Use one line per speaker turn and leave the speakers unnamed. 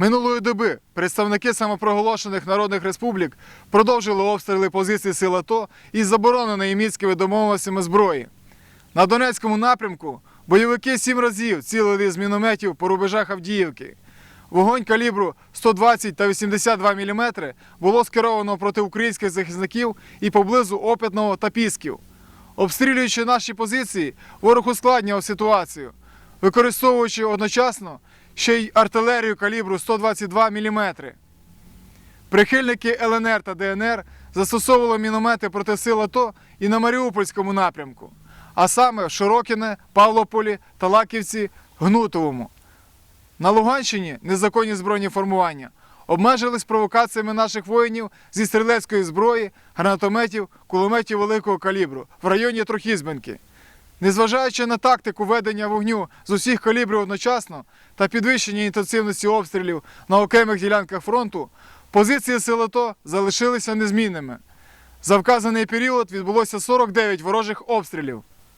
Минулої доби представники самопроголошених народних республік продовжили обстріли позицій сил АТО із забороненої мінськими домовленостями зброї. На Донецькому напрямку бойовики сім разів цілили з мінометів по рубежах Авдіївки. Вогонь калібру 120 та 82 мм було скеровано проти українських захисників і поблизу Опитного та Пісків. Обстрілюючи наші позиції, ворог ускладнював ситуацію, використовуючи одночасно ще й артилерію калібру 122 мм. Прихильники ЛНР та ДНР застосовували міномети проти сил АТО і на Маріупольському напрямку, а саме в Широкіне, Павлополі, Талаківці, Гнутовому. На Луганщині незаконні збройні формування обмежились провокаціями наших воїнів зі стрілецької зброї, гранатометів, кулеметів великого калібру в районі Трохізбенки. Незважаючи на тактику ведення вогню з усіх калібрів одночасно та підвищення інтенсивності обстрілів на окремих ділянках фронту, позиції сил АТО залишилися незмінними. За вказаний період відбулося 49 ворожих обстрілів.